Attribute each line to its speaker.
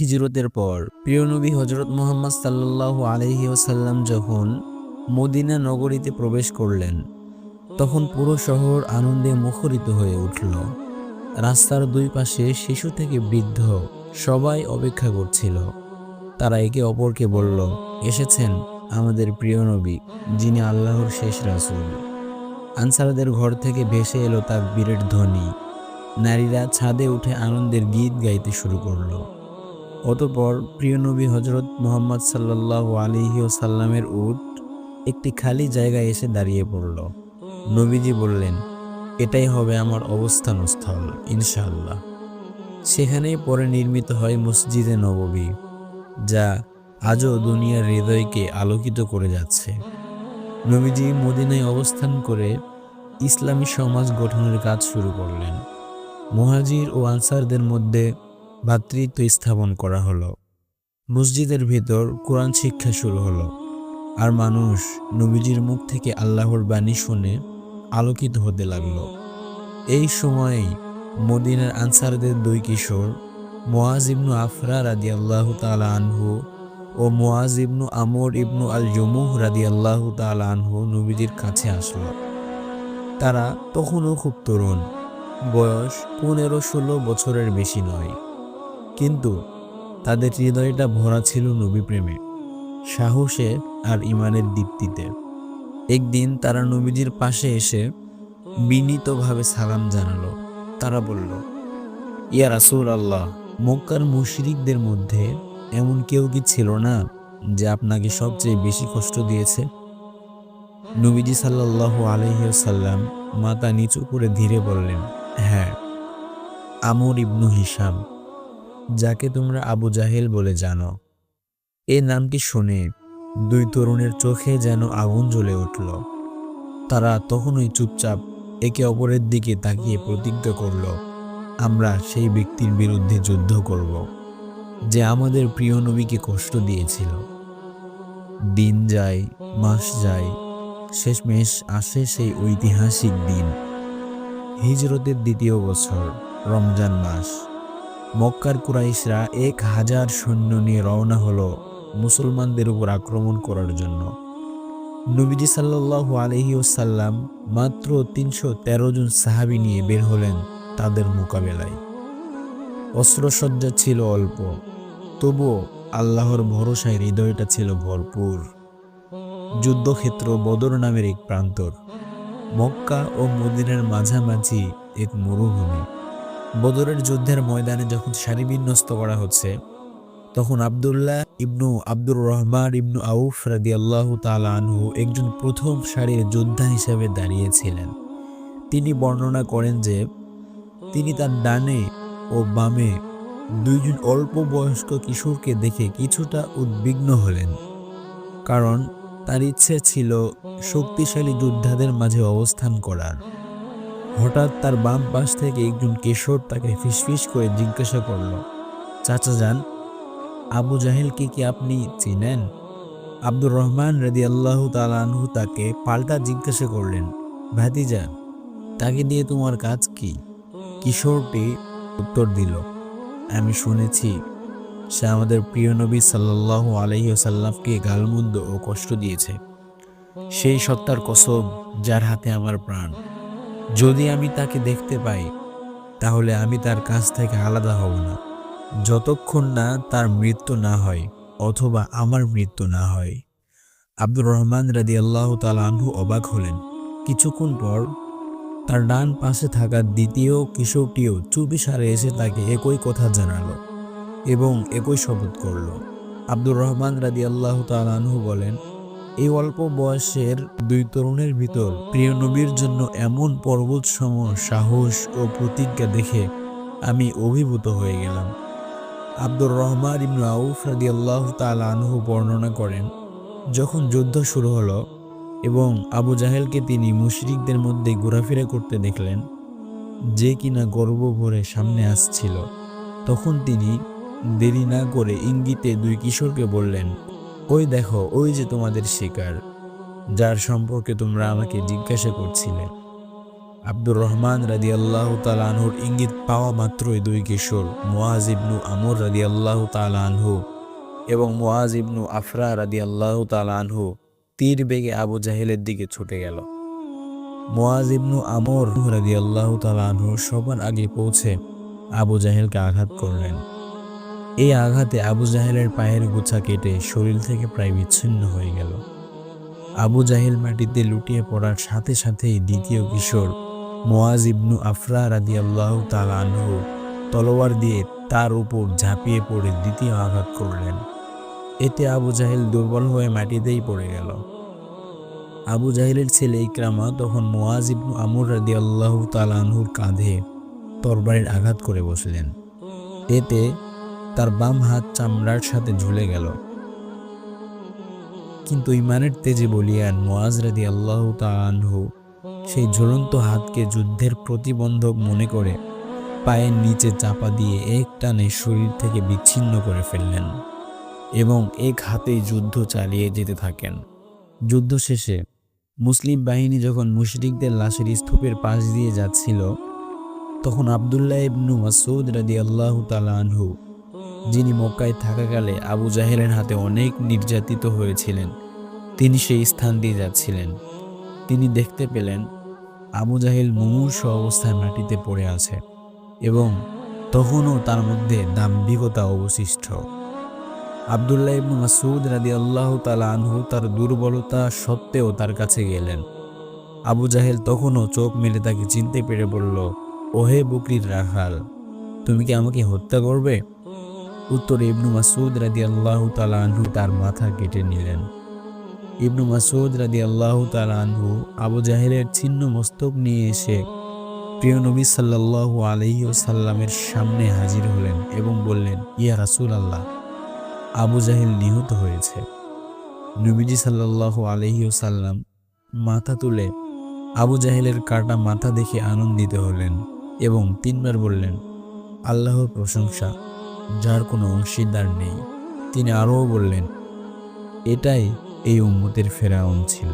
Speaker 1: হিজরতের পর, প্রিয় নবী হজরত মোহাম্মদ সাল্লাহ আলহি ওসাল্লাম যখন মদিনা নগরীতে প্রবেশ করলেন, তখন পুরো শহর আনন্দে মুখরিত হয়ে উঠল। রাস্তার দুই পাশে শিশু থেকে বৃদ্ধ সবাই অপেক্ষা করছিল। তারা একে অপরকে বলল, এসেছেন আমাদের প্রিয় নবী, যিনি আল্লাহর শেষ রাসূল। আনসারদের ঘর থেকে ভেসে এলো তার বীরের ধ্বনি। নারীরা ছাদে উঠে আনন্দের গীত গাইতে শুরু করল। অতপর প্রিয় নবী হজরত মোহাম্মদ সাল্লাহ আলিহি সাল্লামের উট একটি খালি জায়গায় এসে দাঁড়িয়ে পড়ল। নবীজি বললেন, এটাই হবে আমার অবস্থানস্থল, ইনশাআল্লাহ। সেখানেই পরে নির্মিত হয় মসজিদে নববী, যা আজও দুনিয়ার হৃদয়কে আলোকিত করে যাচ্ছে। নবীজি মদিনায় অবস্থান করে ইসলামী সমাজ গঠনের কাজ শুরু করলেন। মুহাজির ও আনসারদের মধ্যে ভ্রাতৃত্ব স্থাপন করা হলো। মসজিদের ভেতর কোরআন শিক্ষা শুরু হলো আর মানুষ নবীজির মুখ থেকে আল্লাহর বাণী শুনে আলোকিত হতে লাগল। এই সময়েই মদিনার আনসারদের দুই কিশোর মোয়াজ ইবনু আফরা রাদি আল্লাহ তালা আনহু ও মোয়াজ ইবনু আমর ইবনু আল জমুহ রাদি আল্লাহ তালা আনহু নবীজির কাছে আসলো। তারা তখনও খুব তরুণ, বয়স পনেরো ষোলো বছরের বেশি নয়। কিন্তু তাদের হৃদয়টা ভরা ছিল নবী প্রেমে, সাহসে আর ইমানের দীপ্তিতে। একদিন তারা নবীজির পাশে এসে বিনীতভাবে সালাম জানালো। তারা বলল, ইয়া রাসূল আল্লাহ মক্কার মুশরিকদের মধ্যে এমন কেউ কি ছিল না যে আপনাকে সবচেয়ে বেশি কষ্ট দিয়েছে? নবীজি সাল্লাহ আলহিসাল্লাম মাথা নিচু করে ধীরে বললেন হ্যাঁ আমর ইবনু হিসাম যাকে তোমরা আবু জাহেল বলে জানো। এ নামটি শুনে দুই তরুণের চোখে যেন আগুন জ্বলে উঠল। তারা তখনই চুপচাপ একে অপরের দিকে তাকিয়ে প্রতিজ্ঞা করল, আমরা সেই ব্যক্তির বিরুদ্ধে যুদ্ধ করব, যে আমাদের প্রিয় নবীকে কষ্ট দিয়েছিল। দিন যায়, মাস যায়, শেষমেশ আসে সেই ঐতিহাসিক দিন। হিজরতের দ্বিতীয় বছর, রমজান মাস। মক্কার কুরাইশরা এক হাজার সৈন্য নিয়ে রওনা হলো মুসলমানদের উপর আক্রমণ করার জন্য। নবীজি সাল্লাহ আলহিউসাল্লাম মাত্র তিনশো তেরো জন সাহাবি নিয়ে বের হলেন তাদের মোকাবেলায়। অস্ত্রসজ্জা ছিল অল্প, তবুও আল্লাহর ভরসায় হৃদয়টা ছিল ভরপুর। যুদ্ধক্ষেত্র বদর নামের এক প্রান্তর, মক্কা ও মদিনার মাঝামাঝি এক মরুভূমি। বদরের যুদ্ধের ময়দানে যখন সারি বিন্যস্ত করা হচ্ছে, তখন আবদুল্লাহ ইবনু আব্দুর রহমান ইবনু আউফ রাদি আল্লাহ আনহু একজন প্রথম সারির যোদ্ধা হিসেবে দাঁড়িয়েছিলেন। তিনি বর্ণনা করেন যে, তিনি তার ডানে ও বামে দুইজন অল্প বয়স্ক কিশোরকে দেখে কিছুটা উদ্বিগ্ন হলেন, কারণ তার ইচ্ছে ছিল শক্তিশালী যোদ্ধাদের মাঝে অবস্থান করার। হঠাৎ তার বাম পাশ থেকে একজন কিশোর তাকে ফিসফিস করে জিজ্ঞাসা করল, চাচা যান, আবু জাহেলকে কি আপনি চিনেন? আব্দুর রহমান রেদি আল্লাহ তালানহু তাকে পাল্টা জিজ্ঞাসা করলেন, ভাতিজা, তাকে দিয়ে তোমার কাজ কি? কিশোরটি উত্তর দিল, আমি শুনেছি, সে আমাদের প্রিয় নবী সাল্লাহ আলহিসাল্লামকে গালমন্দ ও কষ্ট দিয়েছে। সেই সত্তার কসব যার হাতে আমার প্রাণ। যদি আমি তাকে দেখতে পাই, তাহলে আমি তার কাছ থেকে আলাদা হব না। যতক্ষণ না তার মৃত্যু না হয়, অথবা আমার মৃত্যু না হয়। আব্দুর রহমান রাদি আল্লাহ তালাহু অবাক হলেন। কিছুক্ষণ পর তার ডান পাশে থাকা দ্বিতীয় কিশোরটিও চুপি সারে এসে তাকে একই কথা জানালো এবং একই শপথ করল। আব্দুর রহমান রাদি আল্লাহ তালাহু বলেন এই অল্প বয়সের দুই তরুণের ভিতর প্রিয় নবীর জন্য এমন পর্বত সম সাহস ও প্রতিজ্ঞা দেখে আমি অভিভূত হয়ে গেলাম। আব্দুর রহমান ইবনু আউফ রাদি আল্লাহ আনহু বর্ণনা করেন, যখন যুদ্ধ শুরু হলো এবং আবু জাহেলকে তিনি মুশরিকদের মধ্যে ঘোরাফেরা করতে দেখলেন, যে কিনা গর্ব ভরে সামনে আসছিল, তখন তিনি দেরি না করে ইঙ্গিতে দুই কিশোরকে বললেন ওই দেখো, ওই যে তোমাদের শিকার, যার সম্পর্কে তোমরা আমাকে জিজ্ঞাসা করছিলে। আব্দুর রহমান রাদি আল্লাহ তালানহুর ইঙ্গিত পাওয়া মাত্রই দুই কিশোর মোয়াজ ইবনু আমর রাদি আল্লাহ তালানহু এবং মোয়াজ ইবনু আফরা রাদি আল্লাহ তালানহু তীর বেগে আবু জাহেলের দিকে ছুটে গেল। মোয়াজ ইবনু আমর রাদি আল্লাহ তালানহু সবার আগে পৌঁছে আবু জাহেলকে আঘাত করলেন। এই আঘাতে আবু জাহেলের পায়ের গোছা কেটে শরীর থেকে প্রায় বিচ্ছিন্ন হয়ে গেল। আবু জাহেল মাটিতে লুটিয়ে পড়ার সাথে সাথেই দ্বিতীয় কিশোর মোয়াজ ইবনু আফরা রাদি আল্লাহ আনহু তলোয়ার দিয়ে তার উপর ঝাঁপিয়ে পড়ে দ্বিতীয় আঘাত করলেন। এতে আবু জাহেল দুর্বল হয়ে মাটিতেই পড়ে গেল। আবু জাহেলের ছেলে ইকরামা তখন মোয়াজ ইবনু আমর রাদি আল্লাহ আনহুর কাঁধে তরবারির আঘাত করে বসলেন। এতে তার বাম হাত চামড়ার সাথে ঝুলে গেল। কিন্তু ইমানের তেজে বলিয়ান মোয়াজ রাদি আল্লাহ তাআনহু সেই ঝুলন্ত হাতকে যুদ্ধের প্রতিবন্ধক মনে করে পায়ের নিচে চাপা দিয়ে এক টানে শরীর থেকে বিচ্ছিন্ন করে ফেললেন এবং এক হাতেই যুদ্ধ চালিয়ে যেতে থাকেন। যুদ্ধ শেষে মুসলিম বাহিনী যখন মুশরিকদের লাশের স্তূপের পাশ দিয়ে যাচ্ছিল, তখন আবদুল্লাহ ইবনু মাসুদ রাদি আল্লাহ তালানহু যিনি মক্কায় থাকাকালে আবু জাহেলের হাতে অনেক নির্যাতিত হয়েছিলেন। তিনি সেই স্থান দিয়ে যাচ্ছিলেন। তিনি দেখতে পেলেন আবু জাহেল মুমূর্ষ অবস্থায় মাটিতে পড়ে আছে এবং তখনও তার মধ্যে দাম্ভিকতা অবশিষ্ট। আবদুল্লাহ ইবনু মাসুদ রাদি আল্লাহ তালা আনহু তার দুর্বলতা সত্ত্বেও তার কাছে গেলেন। আবু জাহেল তখনও চোখ মেলে তাকে চিনতে পেরে বলল, ওহে বকরির রাখাল, তুমি কি আমাকে হত্যা করবে? উত্তরে ইবনু মাসুদ রাদি আল্লাহ তালানহু তার মাথা কেটে নিলেন। ইবনু মাসুদ রাদি আল্লাহ তালানহু আবু জাহেলের ছিন্ন মস্তক নিয়ে এসে প্রিয় নবী সাল্লাহ আলহি সাল্লামের সামনে হাজির হলেন এবং বললেন, ইয়া রাসুল আল্লাহ আবু জাহেল নিহত হয়েছে। নবীজি সাল্লাহ আলহি সাল্লাম মাথা তুলে আবু জাহেলের কাটা মাথা দেখে আনন্দিত হলেন এবং তিনবার বললেন, আল্লাহর প্রশংসা যার কোনো অংশীদার নেই। তিনি আরও বললেন এটাই এই উম্মতের ফেরাউন ছিল।